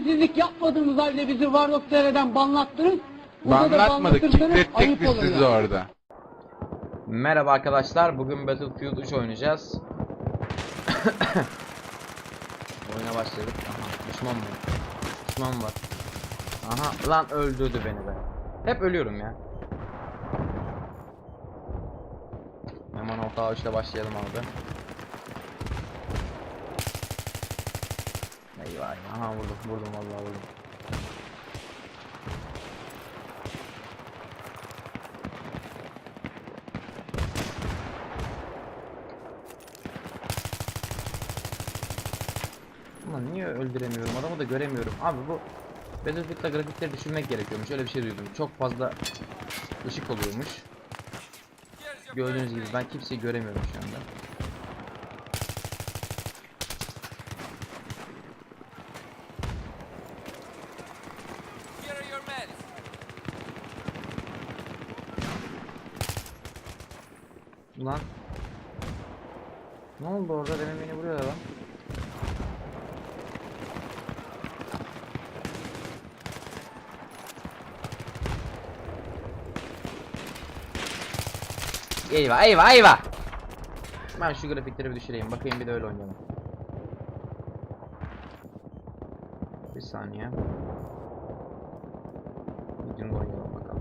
terbiyesizlik yapmadığımız halde bizi Warlock TV'den banlattınız. Banlatmadık, kilitlettik biz sizi yani. orada. Merhaba arkadaşlar. Bugün Battlefield 3 oynayacağız. Oyuna başladık. Aha, düşman mı? Düşman var. Aha, lan öldürdü beni be. Hep ölüyorum ya. Hemen orta üçle başlayalım abi. Eyvah. Aha vurdum, vurdum vallahi vurdum. Ulan niye öldüremiyorum adamı da göremiyorum. Abi bu Battlefield'da grafikleri düşürmek gerekiyormuş. Öyle bir şey duydum. Çok fazla ışık oluyormuş. Gördüğünüz gibi ben kimseyi göremiyorum şu anda. Ulan. Ne oldu orada? Demin beni vuruyorlar lan. Eyvah eyvah eyvah. Ben şu grafikleri bir düşüreyim. Bakayım bir de öyle oynayalım. Bir saniye. Videomu oynayalım bakalım.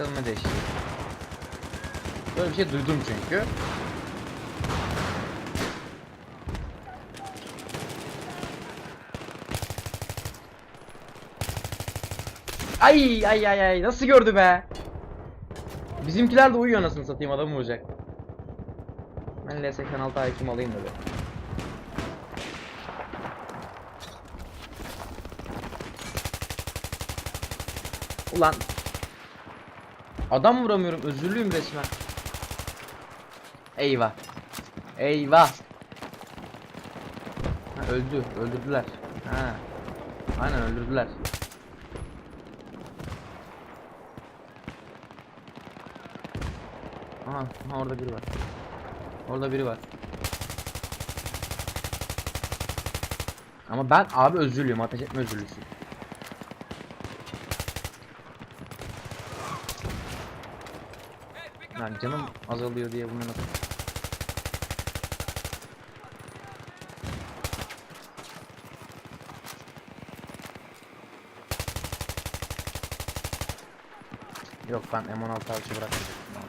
Ne değişecek. Böyle bir şey duydum çünkü. Ay ay ay ay nasıl gördü be? Bizimkiler de uyuyor anasını satayım adamı vuracak. Ben LS kanal takipçim alayım dedi. Ulan Adam vuramıyorum özürlüyüm resmen. Eyvah. Eyvah. Ha, öldü. Öldürdüler. Ha. Aynen öldürdüler. Aha, aha orada biri var. Orada biri var. Ama ben abi özürlüyüm. Ateş etme özürlüsü. Lan canım azalıyor diye bunu. Yok ben M16 avcı bırakmayacaktım abi.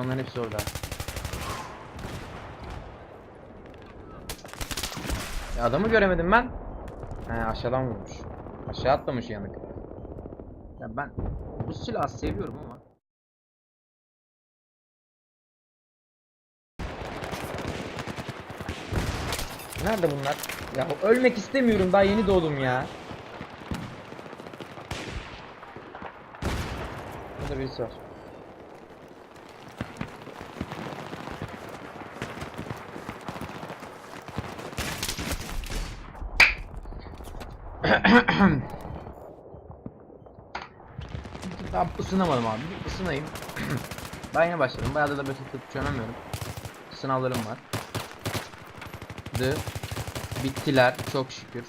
Onların hepsi orada. Adamı göremedim ben. He aşağıdan vurmuş. Aşağı atlamış yanık. Ya ben bu silahı seviyorum ama. Nerede bunlar? Ya ölmek istemiyorum daha yeni doğdum ya. Burada birisi var. Daha ısınamadım abi. Bir ısınayım. Daha yeni başladım. Bayağı da Battlefield hiç oynamıyorum. Sınavlarım var. Dı. Bittiler çok şükür.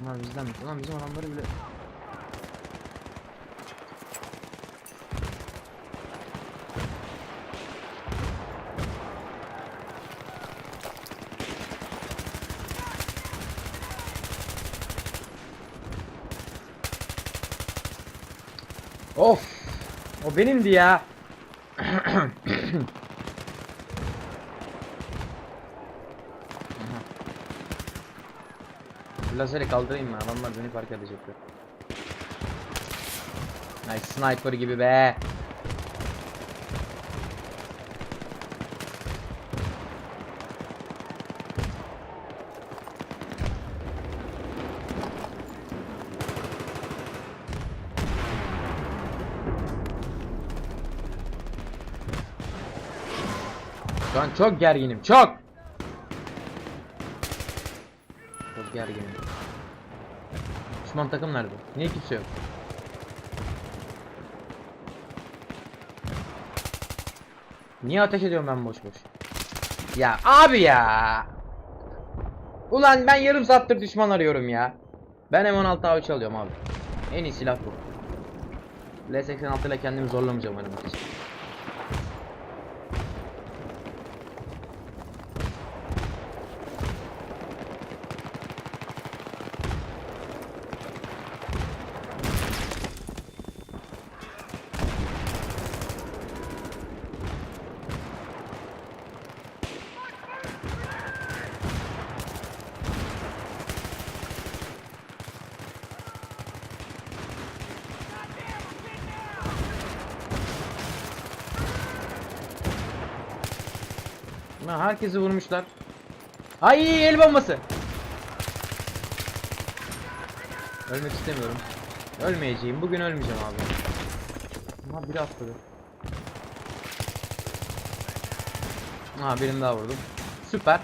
Bunlar bizden mi? Ulan bizim adamları bile... Of! O benimdi ya. Lazeri kaldırayım mı? Adamlar beni fark edecekler. Nice sniper gibi be. Şu an çok gerginim. Çok. Çok gerginim. Düşman takım nerede? Niye kimse yok? Niye ateş ediyorum ben boş boş? Ya abi ya. Ulan ben yarım saattir düşman arıyorum ya. Ben M16 avcı alıyorum abi. En iyi silah bu. L86 ile kendimi zorlamayacağım önümde. Ha, herkesi vurmuşlar. Ay el bombası. Ölmek istemiyorum. Ölmeyeceğim. Bugün ölmeyeceğim abi. Ama biri atladı. Ha birini daha vurdum. Süper.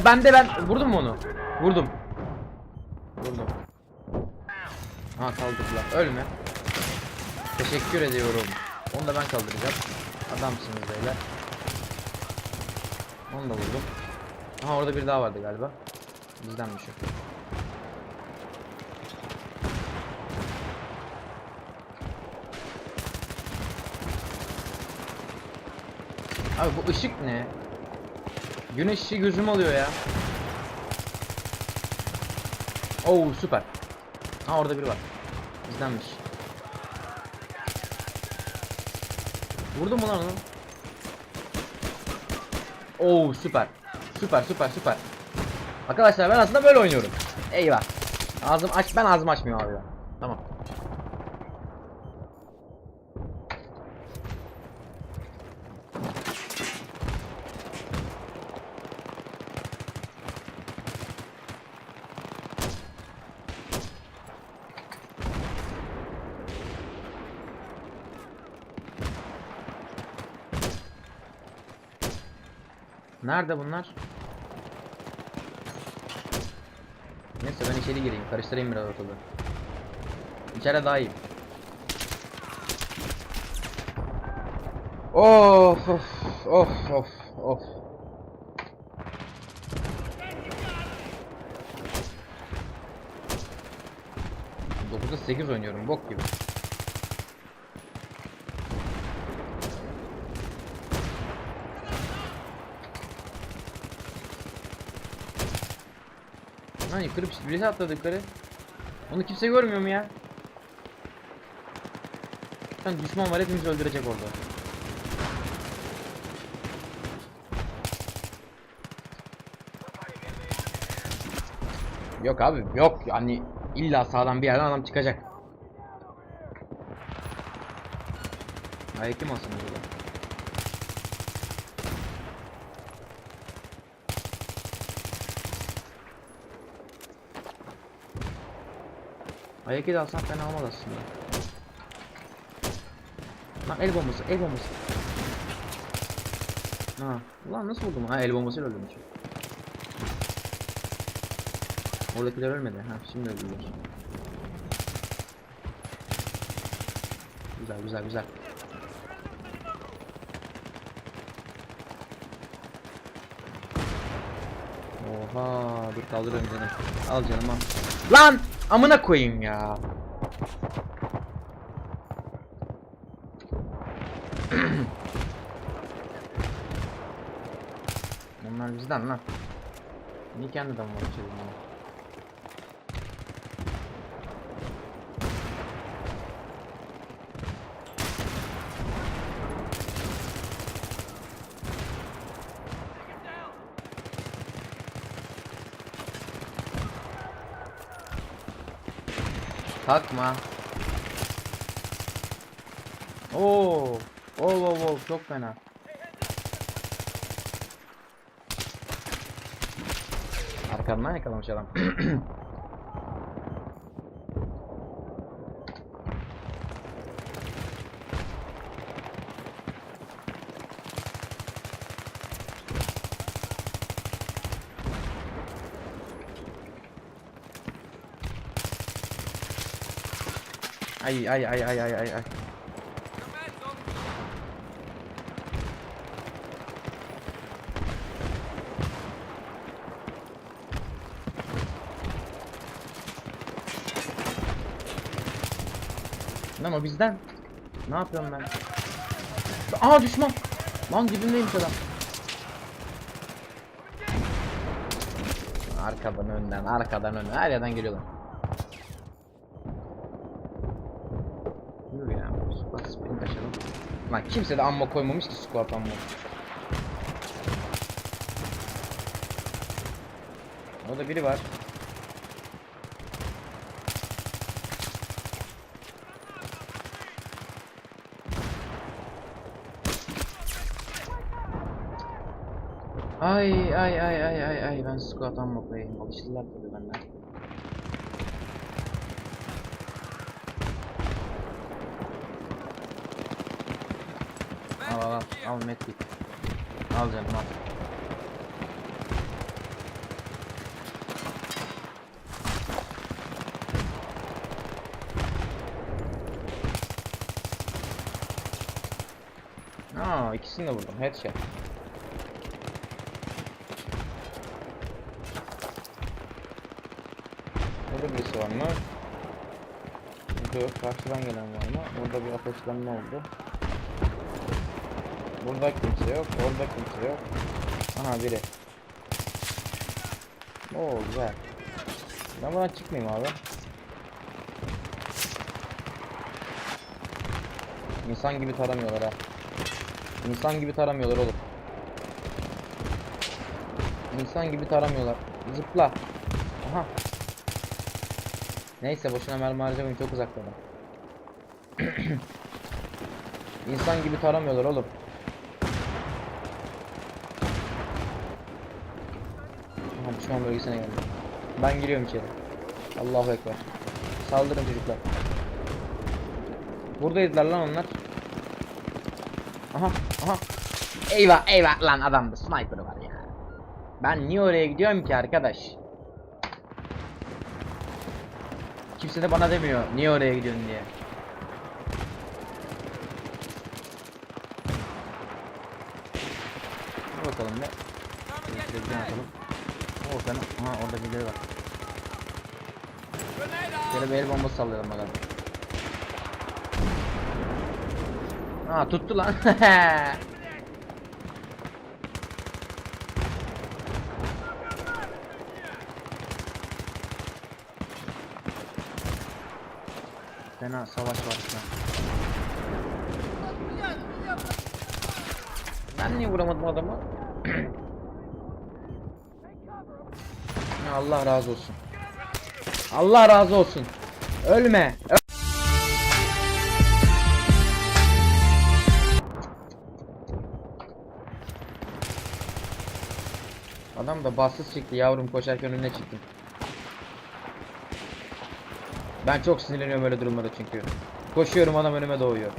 O bende ben vurdum mu onu? Vurdum. Vurdum. Ha kaldırdılar. Ölme. Teşekkür ediyorum. Onu da ben kaldıracağım. Adamsınız beyler. Onu da vurdum. Aha orada bir daha vardı galiba. Bizdenmiş o. Abi bu ışık ne? Güneş ışığı gözüm alıyor ya. Oo süper. Ha orada biri var. Bizdenmiş. Vurdum mu lan onu? Oo süper. Süper süper süper. Arkadaşlar ben aslında böyle oynuyorum. Eyvah. Ağzım aç ben ağzımı açmıyorum abi. ya. Tamam. Nerede bunlar? Neyse ben içeri gireyim. Karıştırayım biraz ortalığı. İçeride daha iyi. Of of of of of. Dokuzda 8 oynuyorum bok gibi. Lan yukarı bir- birisi atladı yukarı. Onu kimse görmüyor mu ya? Lan düşman var hepimizi öldürecek orada. Yok abi yok yani illa sağdan bir yerden adam çıkacak. Ay kim olsun burada? Ayak de alsam fena olmaz aslında. Lan el bombası, el bombası. Ha, ulan nasıl buldum? Ha el bombasıyla öldürmüş. Oradakiler ölmedi. Ha şimdi öldüler. Güzel güzel güzel. Oha dur kaldırıyorum canım. Al canım al. Lan amına koyayım ya. Bunlar bizden lan. Niye kendi adamı açıyor Takma. Oo. Oo oo oo çok fena. Arkamdan yakalamış adam. Ay ay ay ay ay ay ay. Lan o bizden. Ne yapıyorum ben? Aa düşman. Lan dibimdeymiş adam. Arkadan önden arkadan önden her yerden geliyorlar. Lan kimse de amma koymamış ki squat amma. Orada biri var. Ay ay ay ay ay ay ben squat amma koyayım. Alıştılar tabii benden. Al medkit. Al canım al. Aa ikisini de vurdum. Headshot. Burada birisi var mı? Burada yok. Karşıdan gelen var mı? Burada bir ateşlenme oldu. Burada kimse yok. Orada kimse yok. Aha biri. Oo güzel. Ben buradan çıkmayayım abi. İnsan gibi taramıyorlar ha. İnsan gibi taramıyorlar oğlum. İnsan gibi taramıyorlar. Zıpla. Aha. Neyse boşuna mermi harcamayın çok uzakta adam. İnsan gibi taramıyorlar oğlum. Aha düşman bölgesine geldi. Ben giriyorum içeri. Allahu ekber. Saldırın çocuklar. Buradaydılar lan onlar. Aha aha. Eyvah eyvah lan adamda sniper var ya. Ben niye oraya gidiyorum ki arkadaş? Kimse de bana demiyor niye oraya gidiyorsun diye. Bakalım ne? Come Oo sen aha orada birileri var. Şöyle bir el bombası sallayalım bakalım. Aa tuttu lan. Fena savaş var şu an. Ben niye vuramadım adamı? Allah razı olsun. Allah razı olsun. Ölme. Ö- Adam da bassız çıktı yavrum koşarken önüne çıktım. Ben çok sinirleniyorum öyle durumlarda çünkü. Koşuyorum adam önüme doğuyor.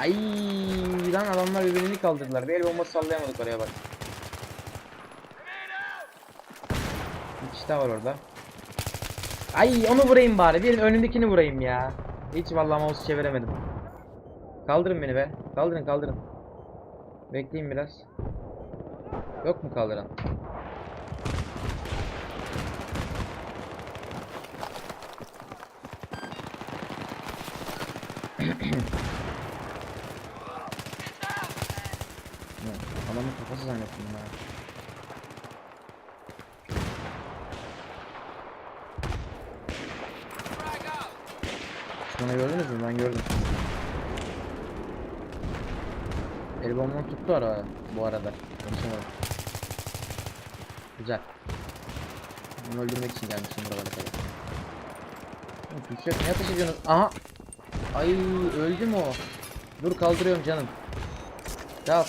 Ay lan adamlar birbirini kaldırdılar. Bir el bombası sallayamadık oraya bak. Bir kişi daha var orada. Ay onu vurayım bari. Bir önündekini vurayım ya. Hiç vallahi mouse çeviremedim. Kaldırın beni be. Kaldırın kaldırın. Bekleyin biraz. Yok mu kaldıran? Ya, Adamın kafası zannettim ben. Düşmanı gördünüz mü? Ben gördüm. El bombamı tuttu ara bu arada. Konuşamadım. Güzel. Onu öldürmek için gelmişim buralara kadar. Oğlum, Düşecek ne ateş ediyorsunuz? Aha! Ay öldü mü o? Dur kaldırıyorum canım. Yap.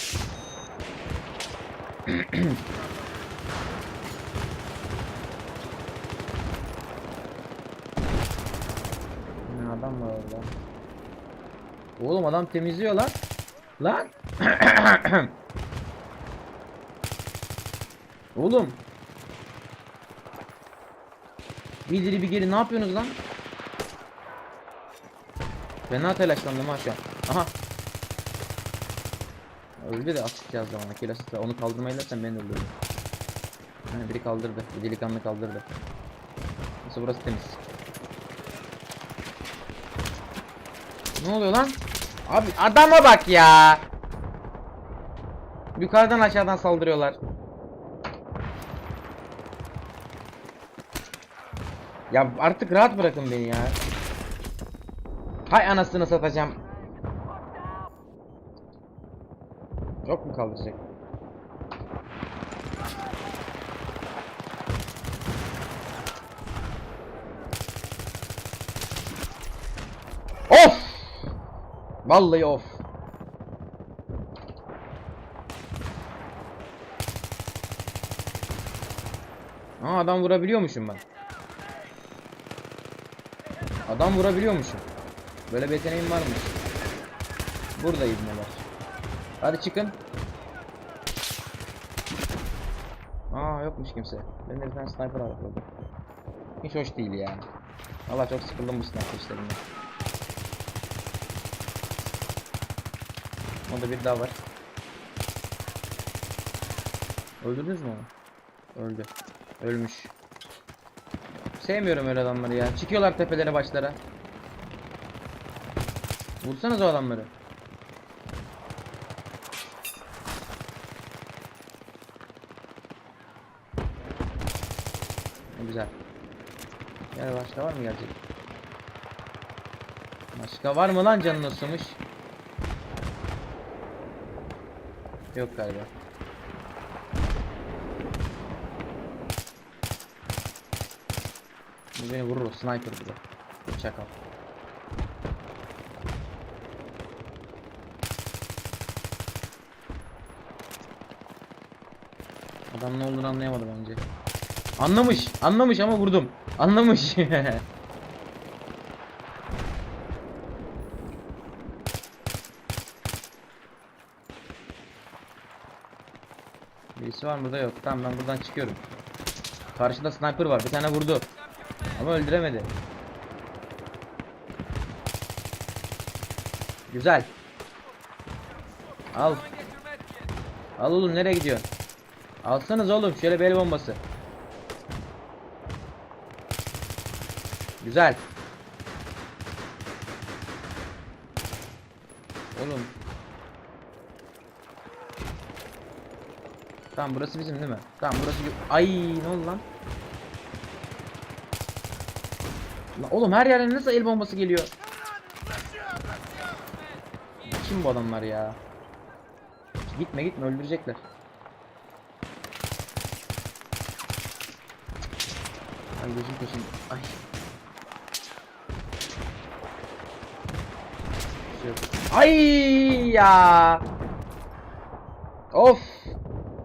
Ne adam var orada. Oğlum adam temizliyor lan. Lan. Oğlum. Bir ileri bir geri ne yapıyorsunuz lan? Fena telaşlandım ha. Aha. Öldü de atacağız zamana. Kilasız onu kaldırmayla sen beni de öldürdün. Yani biri kaldırdı. Bir delikanlı kaldırdı. Neyse burası temiz. Ne oluyor lan? Abi adama bak ya. Yukarıdan aşağıdan saldırıyorlar. Ya artık rahat bırakın beni ya. Hay anasını satacağım. Yok mu kaldıracak? Of! Vallahi of. Aa adam vurabiliyormuşum ben. Adam vurabiliyormuşum. Böyle bir yeteneğim varmış. Burada ibneler. Hadi çıkın. Aa yokmuş kimse. Ben de bir tane sniper arakladım. Hiç hoş değil ya. Valla çok sıkıldım bu sniper işlerinden. Orada bir daha var. Öldürdünüz mü onu? Öldü. Ölmüş. Sevmiyorum öyle adamları ya. Çıkıyorlar tepelere başlara. Vursanız o adamları. Ne güzel. Gel başka var mı gelecek? Başka var mı lan canını ısımış? Yok galiba. Bu beni vurur o sniper bu da. Çakal. Adam ne olduğunu anlayamadı bence. Anlamış, anlamış ama vurdum. Anlamış. Birisi var mı burada yok. Tamam ben buradan çıkıyorum. Karşıda sniper var. Bir tane vurdu. Ama öldüremedi. Güzel. Al. Al oğlum nereye gidiyorsun? Alsanız oğlum şöyle bir el bombası. Güzel. Oğlum. Tamam burası bizim değil mi? Tamam burası Ay ne oldu lan? Lan oğlum her yerden nasıl el bombası geliyor? Kim bu adamlar ya? Gitme gitme öldürecekler. Ay gözüm kaşın. Ay. Bir şey yok. Ay ya. Of.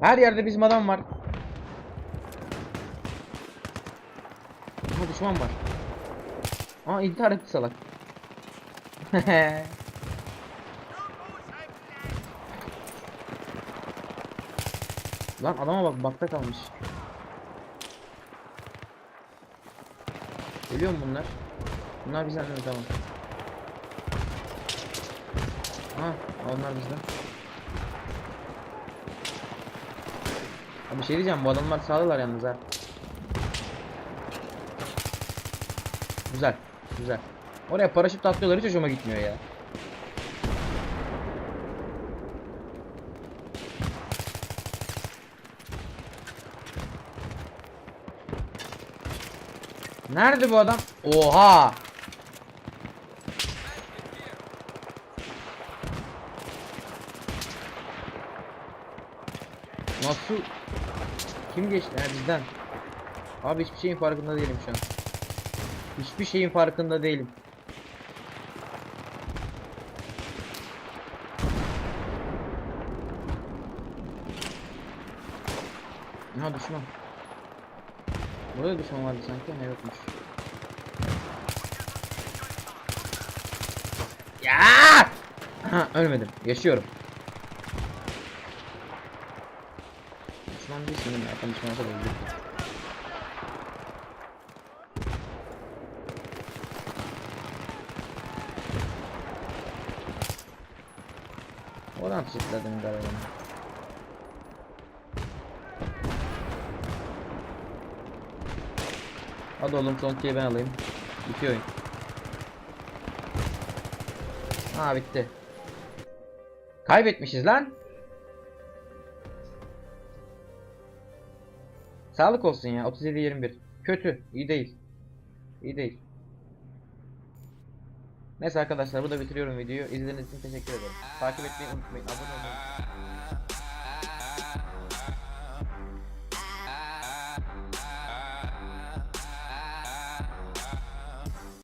Her yerde bizim adam var. Ama düşman var. Aa intihar etti salak. Lan adama bak bakta kalmış. Geliyor mu bunlar? Bunlar bizden mi tamam. Ha, onlar bizden. Abi bir şey diyeceğim bu adamlar sağlılar yalnız ha. Güzel, güzel. Oraya paraşütle atlıyorlar hiç hoşuma gitmiyor ya. Nerede bu adam? Oha! Nasıl? Kim geçti? Ha bizden. Abi hiçbir şeyin farkında değilim şu an. Hiçbir şeyin farkında değilim. Ha düşman. Burada düşman vardı sanki. Ne yokmuş. Ya! Ha ölmedim. Yaşıyorum. Konuşmaya kadar öldürdüm. Oradan kilitledim galiba. Hadi oğlum son kiyi ben alayım. Bitiyor oyun. Ha bitti. Kaybetmişiz lan. Sağlık olsun ya 37 21. Kötü, iyi değil. İyi değil. Neyse arkadaşlar burada bitiriyorum videoyu. İzlediğiniz için teşekkür ederim. Takip etmeyi unutmayın. Abone olmayı.